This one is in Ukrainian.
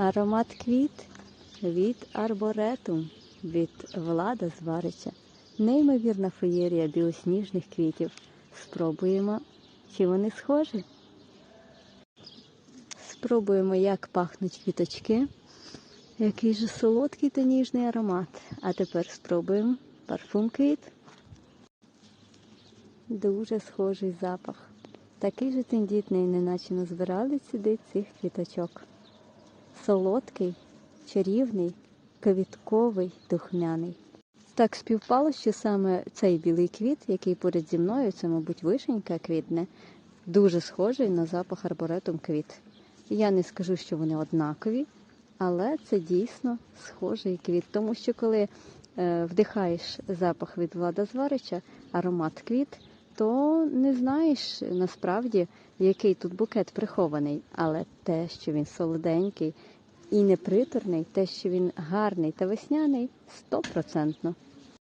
Аромат квіт від арборетум від Влада Зварича. Неймовірна феєрія білосніжних квітів. Спробуємо, чи вони схожі. Спробуємо, як пахнуть квіточки. Який же солодкий та ніжний аромат. А тепер спробуємо парфум квіт. Дуже схожий запах. Такий же тендітний, неначе назбирали сюди цих квіточок. Солодкий, чарівний, квітковий, духмяний. Так співпало, що саме цей білий квіт, який поряд зі мною, це, мабуть, вишенька квітне, дуже схожий на запах арборетум квіт. Я не скажу, що вони однакові, але це дійсно схожий квіт, тому що коли е, вдихаєш запах від Влада Зварича, аромат квіт, то не знаєш насправді, який тут букет прихований, але те, що він солоденький і неприторний, те, що він гарний та весняний, стопроцентно.